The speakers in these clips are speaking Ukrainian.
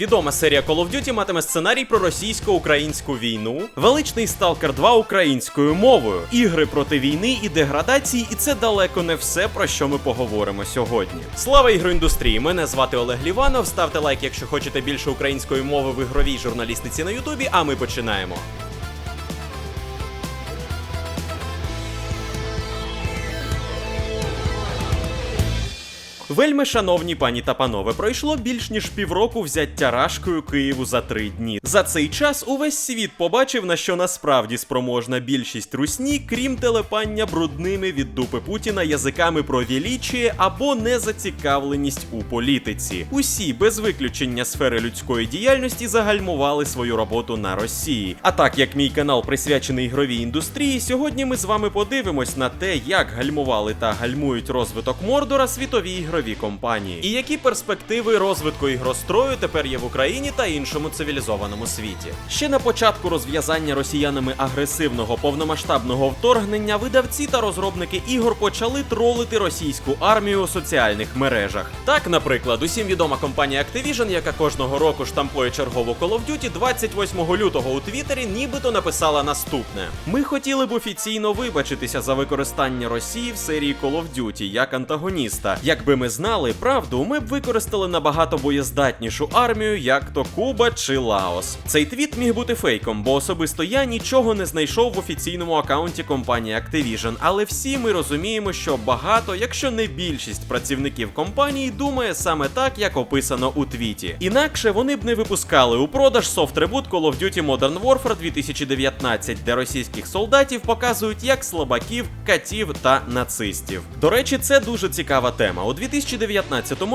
Відома серія Call of Duty матиме сценарій про російсько-українську війну, величний Stalker 2 українською мовою, ігри проти війни і деградації, і це далеко не все, про що ми поговоримо сьогодні. Слава ігроіндустрії! Мене звати Олег Ліванов. Ставте лайк, якщо хочете більше української мови в ігровій журналістиці на Ютубі. А ми починаємо. Вельми шановні пані та панове, пройшло більш ніж півроку взяття рашкою Києву за три дні. За цей час увесь світ побачив, на що насправді спроможна більшість русні, крім телепання брудними від дупи Путіна язиками про вілічіє або незацікавленість у політиці. Усі без виключення сфери людської діяльності загальмували свою роботу на Росії. А так як мій канал присвячений ігровій індустрії, сьогодні ми з вами подивимось на те, як гальмували та гальмують розвиток Мордора світові ігрові компанії, і які перспективи розвитку ігрострою тепер є в Україні та іншому цивілізованому світі. Ще на початку розв'язання росіянами агресивного повномасштабного вторгнення видавці та розробники ігор почали тролити російську армію у соціальних мережах. Так, наприклад, усім відома компанія Activision, яка кожного року штампує чергову Call of Duty, 28 лютого у Твіттері нібито написала наступне: Ми хотіли б офіційно вибачитися за використання Росії в серії Call of Duty як антагоніста. Якби ми знали правду, ми б використали набагато боєздатнішу армію, як то Куба чи Лаос. Цей твіт міг бути фейком, бо особисто я нічого не знайшов в офіційному акаунті компанії Activision, але всі ми розуміємо, що багато, якщо не більшість працівників компанії, думає саме так, як описано у твіті. Інакше вони б не випускали у продаж софт-ребут Call of Duty Modern Warfare 2019, де російських солдатів показують як слабаків, катів та нацистів. До речі, це дуже цікава тема. У 2019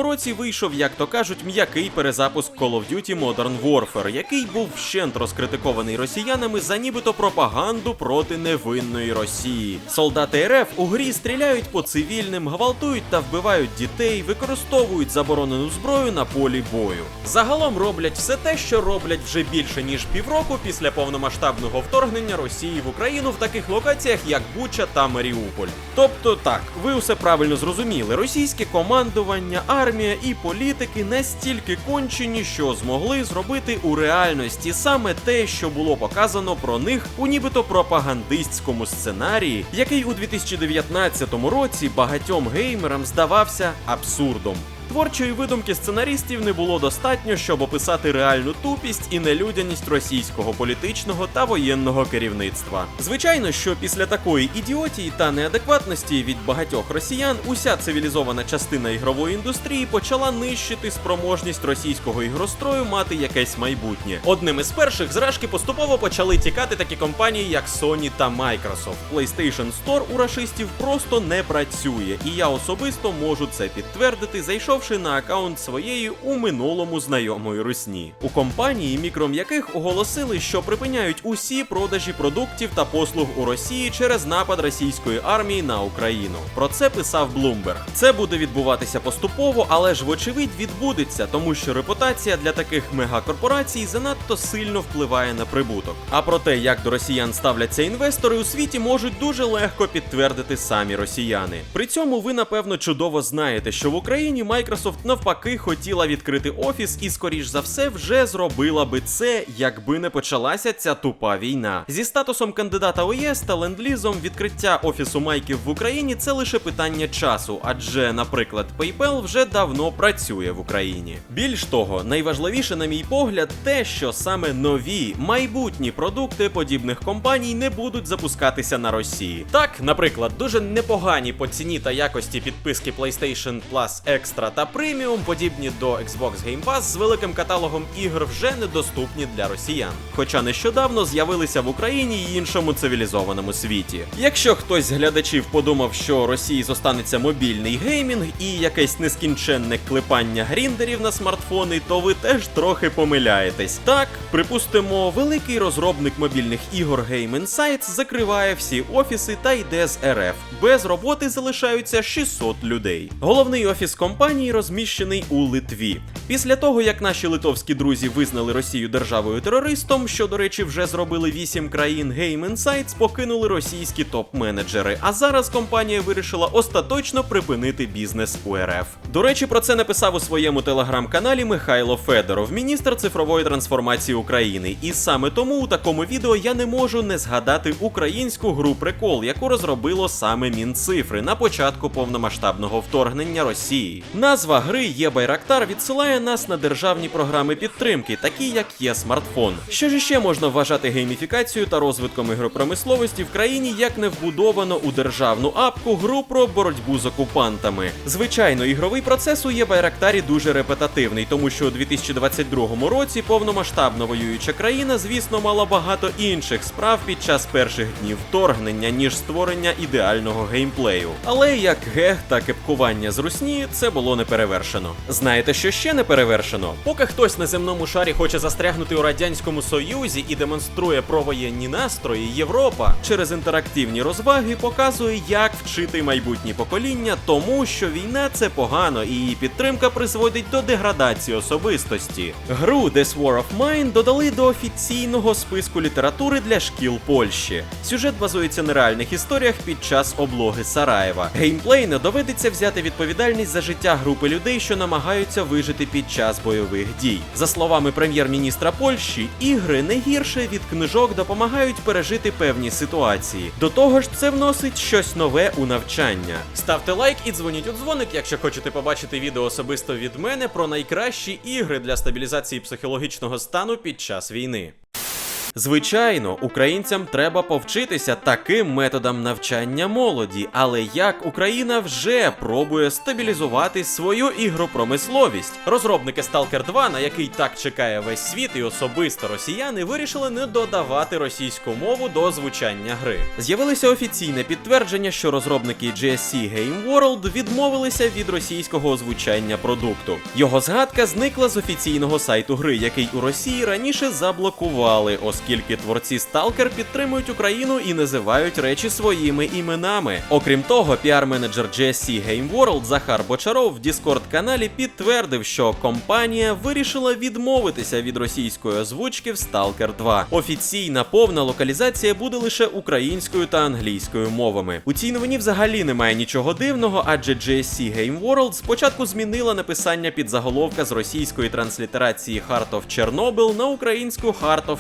році вийшов, як то кажуть, м'який перезапуск Call of Duty Modern Warfare, який був вщент розкритикований росіянами за нібито пропаганду проти невинної Росії. Солдати РФ у грі стріляють по цивільним, гвалтують та вбивають дітей, використовують заборонену зброю на полі бою. Загалом роблять все те, що роблять вже більше ніж півроку після повномасштабного вторгнення Росії в Україну в таких локаціях, як Буча та Маріуполь. Тобто, так, ви усе правильно зрозуміли, російське командування, армія і політики настільки кончені, що змогли зробити у реальності саме те, що було показано про них у нібито пропагандистському сценарії, який у 2019 році багатьом геймерам здавався абсурдом. Творчої видумки сценарістів не було достатньо, щоб описати реальну тупість і нелюдяність російського політичного та воєнного керівництва. Звичайно, що після такої ідіотії та неадекватності від багатьох росіян уся цивілізована частина ігрової індустрії почала нищити спроможність російського ігрострою мати якесь майбутнє. Одним із перших зражки поступово почали тікати такі компанії, як Sony та Microsoft. PlayStation Store у рашистів просто не працює, і я особисто можу це підтвердити, зайшовши на аккаунт своєї у минулому знайомої русні. У компанії, мікром яких оголосили, що припиняють усі продажі продуктів та послуг у Росії через напад російської армії на Україну. Про це писав Bloomberg. Це буде відбуватися поступово, але ж вочевидь відбудеться, тому що репутація для таких мегакорпорацій занадто сильно впливає на прибуток. А про те, як до росіян ставляться інвестори у світі, можуть дуже легко підтвердити самі росіяни. При цьому ви напевно чудово знаєте, що в Україні Microsoft навпаки хотіла відкрити офіс і, скоріш за все, вже зробила би це, якби не почалася ця тупа війна. Зі статусом кандидата ОЄС та ленд-лізом відкриття офісу Майків в Україні це лише питання часу, адже, наприклад, PayPal вже давно працює в Україні. Більш того, найважливіше, на мій погляд, те, що саме нові майбутні продукти подібних компаній не будуть запускатися на Росії. Так, наприклад, дуже непогані по ціні та якості підписки PlayStation Plus Extra та Premium, подібні до Xbox Game Pass з великим каталогом ігр вже недоступні для росіян. Хоча нещодавно з'явилися в Україні і іншому цивілізованому світі. Якщо хтось з глядачів подумав, що Росії зостанеться мобільний геймінг і якесь нескінченне клепання гріндерів на смартфони, то ви теж трохи помиляєтесь. Так, припустимо, великий розробник мобільних ігор Game Insights закриває всі офіси та йде з РФ. Без роботи залишаються 600 людей. Головний офіс компанії компанії розміщений у Литві. Після того, як наші литовські друзі визнали Росію державою терористом, що, до речі, вже зробили вісім країн, Game Insights покинули російські топ-менеджери. А зараз компанія вирішила остаточно припинити бізнес у РФ. До речі, про це написав у своєму телеграм-каналі Михайло Федоров, міністр цифрової трансформації України. І саме тому у такому відео я не можу не згадати українську гру Прикол, яку розробило саме Мінцифри на початку повномасштабного вторгнення Росії. Назва гри є Байрактар відсилає нас на державні програми підтримки, такі як є смартфон. Що ж ще можна вважати гейміфікацією та розвитком ігропромисловості в країні, як не вбудовано у державну апку гру про боротьбу з окупантами. Звичайно, ігровий процес у є Байрактарі дуже репетативний, тому що у 2022 році повномасштабно воююча країна, звісно, мала багато інших справ під час перших днів вторгнення, ніж створення ідеального геймплею. Але як гег та кепкування з русні, це було не перевершено. Знаєте, що ще не перевершено? Поки хтось на земному шарі хоче застрягнути у радянському союзі і демонструє провоєнні настрої, Європа через інтерактивні розваги показує, як вчити майбутні покоління, тому що війна це погано, і її підтримка призводить до деградації особистості. Гру This War of Mine додали до офіційного списку літератури для шкіл Польщі. Сюжет базується на реальних історіях під час облоги Сараєва. Геймплей не доведеться взяти відповідальність за життя групи людей, що намагаються вижити під час бойових дій. За словами прем'єр-міністра Польщі, ігри не гірше від книжок допомагають пережити певні ситуації. До того ж, це вносить щось нове у навчання. Ставте лайк і дзвоніть у дзвоник, якщо хочете побачити відео особисто від мене про найкращі ігри для стабілізації психологічного стану під час війни. Звичайно, українцям треба повчитися таким методам навчання молоді, але як Україна вже пробує стабілізувати свою ігропромисловість. Розробники Stalker 2, на який так чекає весь світ, і особисто росіяни вирішили не додавати російську мову до звучання гри. З'явилося офіційне підтвердження, що розробники GSC Game World відмовилися від російського озвучання продукту. Його згадка зникла з офіційного сайту гри, який у Росії раніше заблокували, оскільки творці Stalker підтримують Україну і називають речі своїми іменами. Окрім того, піар-менеджер GSC Game World Захар Бочаров в Discord каналі підтвердив, що компанія вирішила відмовитися від російської озвучки в Stalker 2. Офіційна повна локалізація буде лише українською та англійською мовами. У цій новині взагалі немає нічого дивного, адже GSC Game World спочатку змінила написання підзаголовка з російської транслітерації Heart of Chernobyl на українську Heart of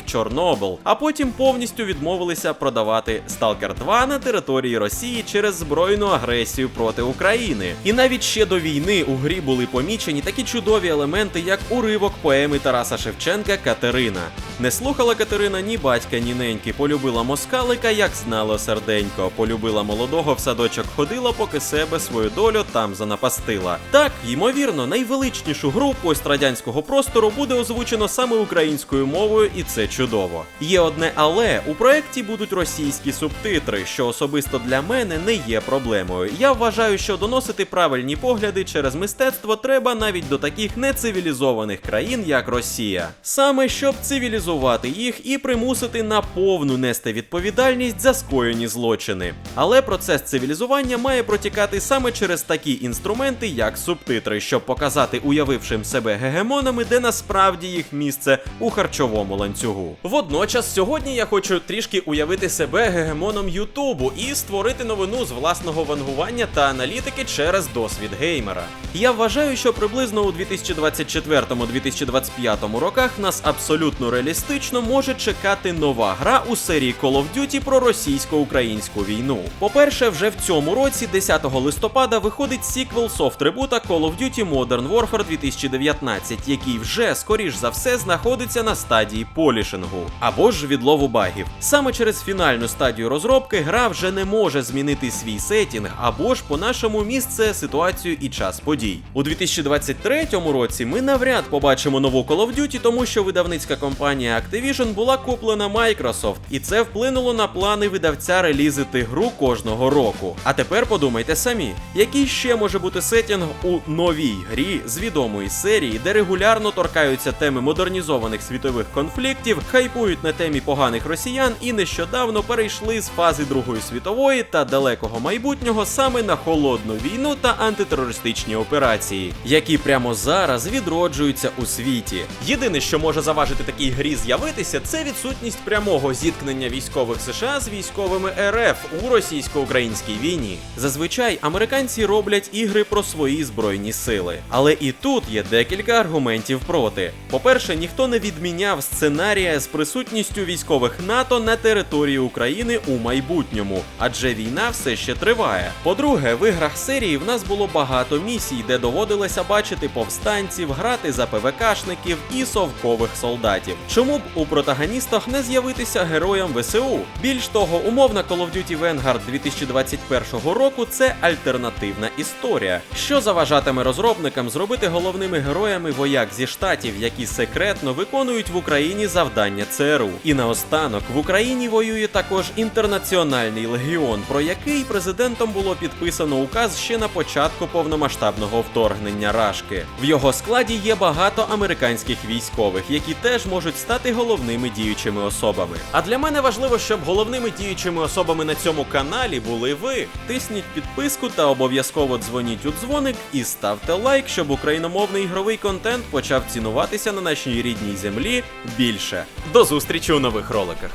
Chernobyl, а потім повністю відмовилися продавати Stalker 2 на території Росії через збройну агресію проти України. І навіть ще до війни у грі були помічені такі чудові елементи, як уривок поеми Тараса Шевченка Катерина. Не слухала Катерина ні батька, ні неньки, полюбила москалика, як знало серденько, полюбила молодого в садочок ходила, поки себе свою долю там занапастила. Так, ймовірно, найвеличнішу гру пострадянського простору буде озвучено саме українською мовою, і це чудово. Є одне але у проєкті будуть російські субтитри, що особисто для мене не є проблемою. Я вважаю, що доносити правильні погляди через мистецтво треба навіть до таких нецивілізованих країн, як Росія, саме щоб цивілізувати їх і примусити на повну нести відповідальність за скоєні злочини. Але процес цивілізування має протікати саме через такі інструменти, як субтитри, щоб показати уявившим себе гегемонами, де насправді їх місце у харчовому ланцюгу. Водночас, сьогодні я хочу трішки уявити себе гегемоном Ютубу і створити новину з власного вангування та аналітики через досвід геймера. Я вважаю, що приблизно у 2024-2025 роках нас абсолютно реалістично може чекати нова гра у серії Call of Duty про російсько-українську війну. По-перше, вже в цьому році, 10 листопада, виходить сіквел софт-трибута Call of Duty Modern Warfare 2019, який вже, скоріш за все, знаходиться на стадії полішингу або ж відлову багів. Саме через фінальну стадію розробки гра вже не може змінити свій сетінг або ж по-нашому місце, ситуацію і час подій. У 2023 році ми навряд побачимо нову Call of Duty, тому що видавницька компанія Activision була куплена Microsoft, і це вплинуло на плани видавця релізити гру кожного року. А тепер подумайте самі, який ще може бути сетінг у новій грі з відомої серії, де регулярно торкаються теми модернізованих світових конфліктів, хайпують на темі поганих росіян і нещодавно перейшли з фази Другої світової та далекого майбутнього саме на холодну війну та антитерористичні операції, які прямо зараз відроджуються у світі. Єдине, що може заважити такій грі з'явитися, це відсутність прямого зіткнення військових США з військовими РФ у російсько-українській війні. Зазвичай американці роблять ігри про свої збройні сили. Але і тут є декілька аргументів проти. По-перше, ніхто не відміняв сценарія з присутністю військових НАТО на території України у майбутньому, адже війна все ще триває. По-друге, в іграх серії в нас було багато місій, де доводилося бачити повстанців, грати за ПВКшників і совкових солдатів. Чому б у протагоністах не з'явитися героям ВСУ? Більш того, умовна Call of Duty Vanguard 2021 року це альтернативна історія, що заважатиме розробникам зробити головними героями вояк зі штатів, які секретно виконують в Україні завдання ЦРУ. І наостанок в Україні воює також інтернаціональний легіон, про який президентом було підписано указ ще на початку повномасштабного вторгнення Рашки. В його складі є багато американських військових, які теж можуть стати головними діючими особами. А для мене важливо, щоб головними діючими особами на цьому каналі були ви. Тисніть підписку та обов'язково дзвоніть у дзвоник і ставте лайк, щоб україномовний ігровий контент почав цінуватися на нашій рідній землі більше. До зустрічі у нових роликах.